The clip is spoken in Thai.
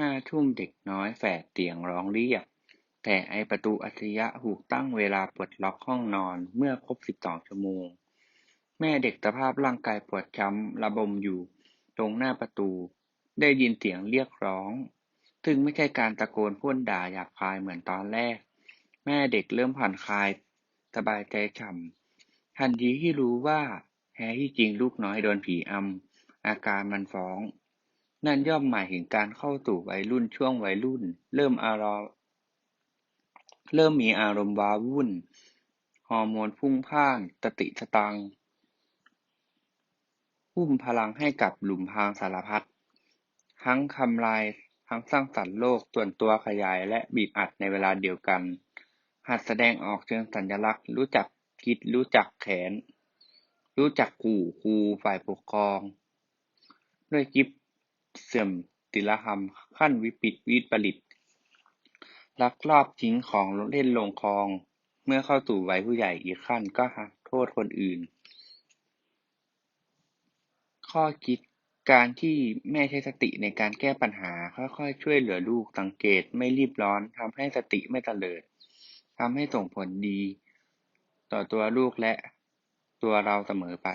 ห้าทุ่มเด็กน้อยแฝดเสียงร้องเรียก แต่ไอประตูอัจฉริยะถูกตั้งเวลาปลดล็อกห้องนอนเมื่อครบสิบสองชั่วโมง แม่เด็กสภาพร่างกายปวดช้ำระบมอยู่ ตรงหน้าประตู ได้ยินเสียงเรียกร้อง ซึ่งไม่ใช่การตะโกนพ่นด่าหยาบคายเหมือนตอนแรก แม่เด็กเริ่มผ่อนคลาย สบายใจฉ่ำทันทีที่รู้ว่าแท้ที่จริงลูกน้อยโดนผีอำอาการมันฟ้อง นั่นย่อมหมายถึงการเข้าสู่วัยรุ่นช่วงวัยรุ่น เริ่มอารมณ์เริ่มมีอารมณ์ว้าวุ่น ฮอร์โมนพุ่งพ่านสติสตังค์อุ้มพลังให้กับหลุมพรางสารพัดทั้งทำลายทั้งสร้างสรรค์โลกส่วนตัวขยายและบีบอัดในเวลาเดียวกัน หัดแสดงออกเชิงสัญลักษณ์ รู้จักคิดรู้จักแขน รู้จักขู่ครูฝ่ายปกครอง ด้วยกิฟ เสื่อมศิลธรรม ขั้นวิปริตวิปริต ลักลอบทิ้งของเล่นลงคลอง เมื่อเข้าสู่วัยผู้ใหญ่อีกขั้นก็หักโทษคนอื่น ข้อคิดการที่แม่ใช้สติในการแก้ปัญหา ค่อยๆ ช่วยเหลือลูกสังเกตไม่รีบร้อนทำให้สติไม่เตลิดทำให้ส่งผลดี ต่อตัวลูกและตัวเราเสมอไป